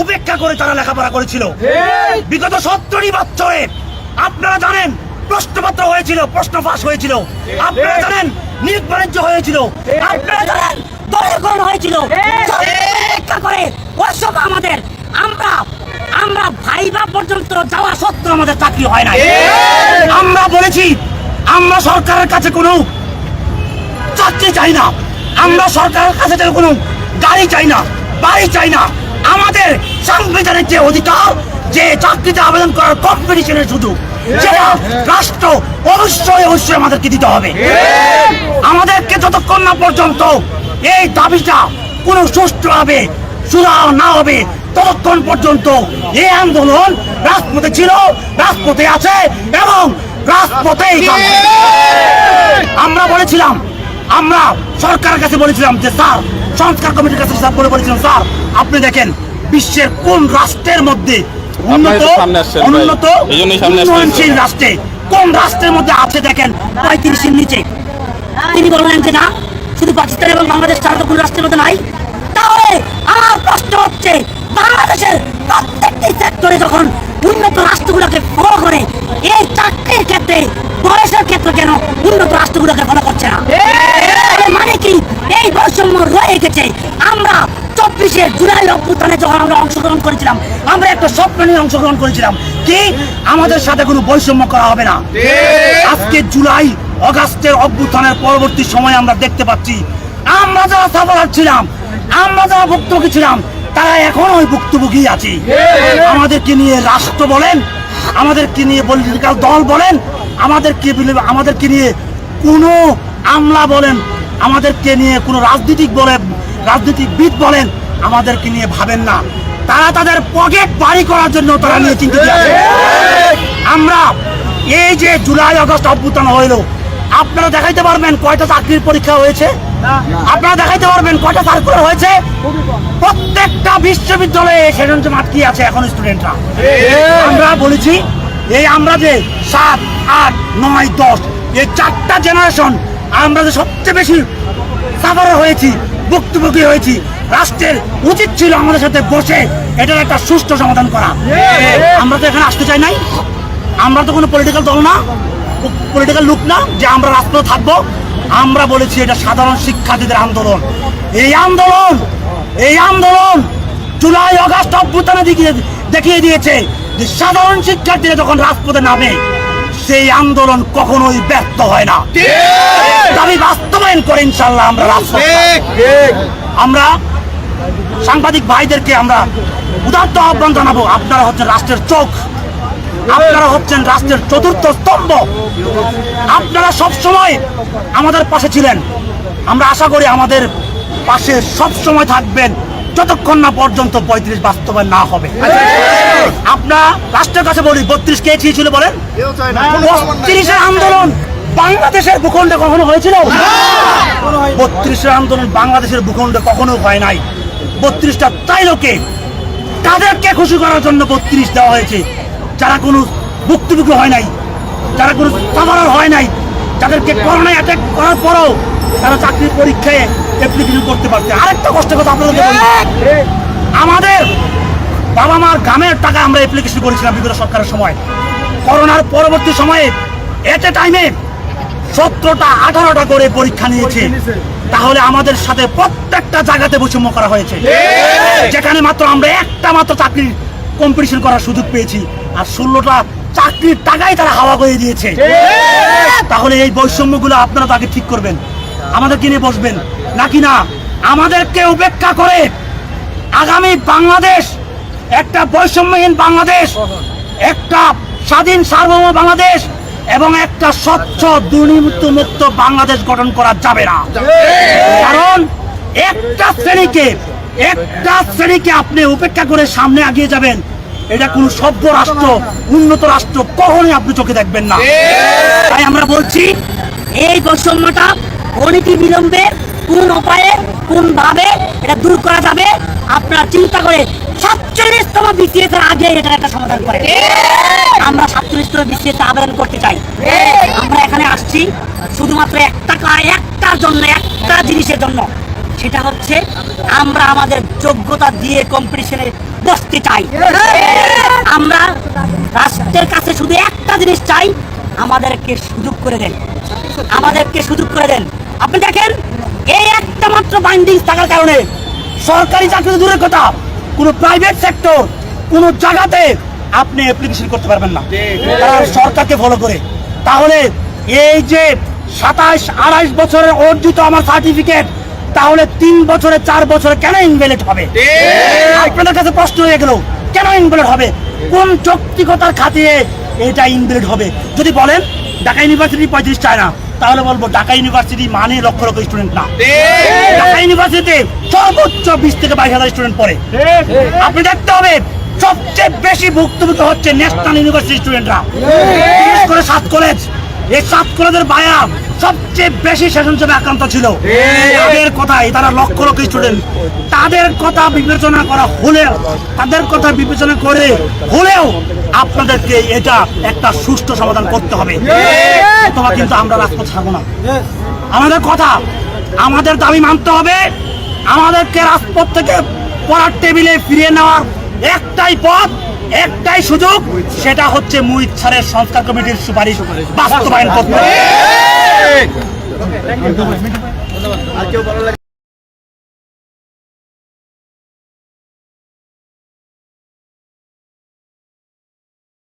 উপেক্ষা করে তারা লেখাপড়া করেছিল। বিগত সত্তরই বছরে আপনারা জানেন প্রশ্নপত্র হয়েছিল প্রশ্ন ফাঁস হয়েছিল। আপনারা জানেন নিয়োগ বাণিজ্য হয়েছিল। আপনারা জানেন দলীয়করণ হয়েছিল। উপেক্ষা করে ওই সব আমাদের আমরা আমরা ভাইবা পর্যন্ত যাওয়া সত্ত্বেও আমাদের চাকরি হয় না আমরা বলেছি আমরা সরকারের কাছে কোনো চাকরি চাই না। আমরা সরকারের কাছে কোনো গাড়ি চাই না বাড়ি চাই না। আমাদের সাংবিধানিক যে অধিকার, যে চাকরিতে আবেদন করার কম্পিটিশনের সুযোগ, সেটা রাষ্ট্র অবশ্যই অবশ্যই আমাদেরকে দিতে হবে। আমাদেরকে যতক্ষণ না পর্যন্ত এই দাবিটা কোনো সুষ্ঠুভাবে সুরা না হবে, ততক্ষণ পর্যন্ত এই আন্দোলন রাজপথে ছিল, রাজপথে আছে এবং রাজপথেই আমরা বলেছিলাম, আমরা সরকারের কাছে বলেছিলাম যে, স্যার সংস্কার কমিটির কাছে স্যার বলে বলেছিলাম স্যার আপনি দেখেন বিশ্বের কোন রাষ্ট্রের মধ্যে উন্নত। উন্নয়নশীল রাষ্ট্রে কোন রাষ্ট্রের মধ্যে আছে দেখেন পঁয়ত্রিশের নিচে। তিনি বললেন যে না শুধু পাকিস্তান এবং বাংলাদেশ ছাড়া তো কোন রাষ্ট্রের মধ্যে নাই। তাহলে আমার প্রশ্ন হচ্ছে বাংলাদেশের প্রত্যেকটি সেক্টরে যখন উন্নত রাষ্ট্রগুলোকে ফলো করে এই চাকরির ক্ষেত্রে বয়সের ক্ষেত্রে কেন উন্নত রাষ্ট্রগুলোকে ফলো করছে না এর মানে কি এই আমরা চব্বিশে জুলাই অভ্যুত্থানে যখন আমরা অংশগ্রহণ করেছিলাম আমরা একটা স্বপ্ন নিয়ে অংশগ্রহণ করেছিলাম। কি? আমাদের সাথে কোনো বৈষম্য করা হবে না। আজকে জুলাই অগাস্টের অভ্যুত্থানের পরবর্তী সময় আমরা দেখতে পাচ্ছি আমরা যারা সাফার ছিলাম আমরা যারা ভুক্তভোগী ছিলাম তারা এখনও ওই ভুক্তভোগী আছি। আমাদেরকে নিয়ে রাষ্ট্র বলেন আমাদেরকে নিয়ে পলিটিক্যাল দল বলেন আমাদেরকে আমাদেরকে নিয়ে কোনো আমলা বলেন আমাদেরকে নিয়ে কোনো রাজনীতিক বলেন রাজনীতিবিদ বলেন, আমাদেরকে নিয়ে ভাবেন না। তারা তাদের পকেট বাড়ি করার জন্য তারা নিয়ে চিন্তিত আমরা এই যে জুলাই, আগস্ট অভ্যুত্থান হইল, আপনারা দেখাইতে পারবেন কয়টা চাকরির পরীক্ষা হয়েছে? আপনারা দেখাইতে পারবেন কয়টা সার্কুলার হয়েছে? প্রত্যেকটা বিশ্ববিদ্যালয়ে সেজন্য আটকে আছে এখন স্টুডেন্টরা আমরা বলেছি, এই আমরা যে সাত, আট, নয়, দশ, এই চারটা জেনারেশন আমরা যে সবচেয়ে বেশি সাফার হয়েছি, ভুক্তভোগী হয়েছি, রাষ্ট্রের উচিত ছিল আমাদের সাথে বসে এটার একটা সুষ্ঠু সমাধান করা। আমরা তো এখানে আসতে চাই নাই। আমরা তো কোনো পলিটিক্যাল দল না পলিটিক্যাল লুক না, যে আমরা রাষ্ট্র থাকব। আমরা বলেছি এটা সাধারণ শিক্ষার্থীদের আন্দোলন। এই আন্দোলন এই আন্দোলন জুলাই, অগাস্ট অভ্যুত্থানে দেখিয়ে দিয়েছে যে সাধারণ শিক্ষার্থীরা যখন রাজপথে নামে সেই আন্দোলন কখনোই ব্যর্থ হয় না। দাবি বাস্তবায়ন করে ইনশাল্লাহ আমরা আমরা সাংবাদিক ভাইদেরকে আমরা উদাত্ত আহ্বান জানাব আপনারা হচ্ছেন রাষ্ট্রের চোখ আপনারা হচ্ছেন রাষ্ট্রের চতুর্থ স্তম্ভ। আপনারা সব সময় আমাদের পাশে ছিলেন। আমরা আশা করি আমাদের পাশে সব সময় থাকবেন যতক্ষণ না পর্যন্ত পঁয়ত্রিশ বাস্তবায়ন না হবে। আপনার রাষ্ট্রের কাছে বলি বত্রিশ কে ছিল বলেন? বত্রিশের আন্দোলন বাংলাদেশের ভূখণ্ডে কখনো হয়েছিল? বত্রিশের আন্দোলন বাংলাদেশের ভূখণ্ডে কখনো হয় নাই। বত্রিশটা তাইলোকে তাদেরকে খুশি করার জন্য বত্রিশ দেওয়া হয়েছে? যারা কোনো ভুক্তভোগী হয় নাই যারা কোনো সাধারণ হয় নাই যাদেরকে করোনায় অ্যাটাক করার পরও তারা চাকরির পরীক্ষায় অ্যাপ্লিকেশন করতে পারছে। আরেকটা কষ্ট কথা আপনাদেরকে বলি। আমাদের বাবা মার গ্রামের টাকা আমরা অ্যাপ্লিকেশন করেছিলাম বিগত সরকারের সময়। করোনার পরবর্তী সময়ে এট এ টাইমে সতেরোটা আঠারোটা করে পরীক্ষা নিয়েছে। তাহলে আমাদের সাথে প্রত্যেকটা জায়গাতে বৈষম্য করা হয়েছে। যেখানে মাত্র আমরা একটা মাত্র চাকরির কম্পিটিশন করার সুযোগ পেয়েছি। আর ষোলোটা চাকরির টাকাই তারা হাওয়া করে দিয়েছে। তাহলে এই বৈষম্যগুলো আপনারা তাকে ঠিক করবেন। আমাদের কিনে বসবেন। নাকি না? আমাদেরকে উপেক্ষা করে আগামী বাংলাদেশ একটা বৈষম্যহীন বাংলাদেশ, একটা স্বাধীন সার্বভৌম বাংলাদেশ এবং একটা স্বচ্ছ দুর্নীতি মুক্ত বাংলাদেশ গঠন করা যাবে না। কারণ একটা শ্রেণীকে একটা শ্রেণীকে আপনি উপেক্ষা করে সামনে এগিয়ে যাবেন, এটা কোন সভ্য রাষ্ট্র, উন্নত রাষ্ট্র কখনোই আপনি চোখে দেখবেন না। তাই আমরা বলছি, এই বৈষম্যটা অনেকই বিলম্বে কোন উপায়ে কোন ভাবে এটা দূর করা যাবে? আপনারা চিন্তা করে সাতচল্লিশতম বিসিএস এর আগে এটা একটা সমাধান করে আমরা সাতচল্লিশতম বিসিএস আবেদন করতে চাই। আমরা এখানে আসছি শুধুমাত্র একটা একটার জন্য, একটা জিনিসের জন্য। সেটা হচ্ছে আমরা আমাদের যোগ্যতা দিয়ে কম্পিটিশনে বসতে চাই। আমরা রাষ্ট্রের কাছে শুধু একটা জিনিস চাই, আমাদেরকে সুযোগ করে দেন। আমাদেরকে সুযোগ করে দেন। আপনি দেখেন, এই একটা মাত্র বাইন্ডিং থাকার কারণে সরকারি চাকরি তো দূরের কথা। কোনো প্রাইভেট সেক্টর কোনো জায়গাতে আপনি অ্যাপ্লিকেশন করতে পারবেন না। কারণ সরকারকে ফলো করে। তাহলে এই যে সাতাশ আড়াইশ বছরের অর্জিত আমার সার্টিফিকেট তাহলে তিন বছরে চার বছরে কেন ইনভ্যালিড হবে? আপনাদের কাছে প্রশ্ন হয়ে গেল কেন ইনভ্যালিড হবে? কোন যৌক্তিকতার খাতিরে এটা ইনভ্যালিড হবে? যদি বলেন ঢাকা ইউনিভার্সিটি পঁয়ত্রিশ চায় না তাহলে বলব, ঢাকা ইউনিভার্সিটি মানে লক্ষ লক্ষ স্টুডেন্ট না। ঢাকা ইউনিভার্সিটিতে সর্বোচ্চ বিশ থেকে বাইশ হাজার স্টুডেন্ট পড়ে। আপনি দেখতে হবে, সবচেয়ে বেশি ভুক্তভুক্ত হচ্ছে ন্যাশনাল ইউনিভার্সিটি স্টুডেন্টরা বিশেষ করে সাত কলেজ এই সাত কলেজের বায়া সবচেয়ে বেশি সেশন হিসেবে আক্রান্ত ছিল। তাদের কথাই তারা লক্ষ লক্ষ স্টুডেন্ট তাদের কথা বিবেচনা করা হলেও তাদের কথা বিবেচনা করে হলেও আপনাদেরকে এটা একটা সুষ্ঠু সমাধান করতে হবে। অথবা কিন্তু আমরা রাজপথ ছাড়বো না। আমাদের কথা আমাদের দাবি মানতে হবে। আমাদেরকে রাজপথ থেকে পড়ার টেবিলে ফিরিয়ে নেওয়ার একটাই পথ একটাই সুযোগ সেটা হচ্ছে মুহিত স্যারের সংস্কার কমিটির সুপারিশ বাস্তবায়ন করতে।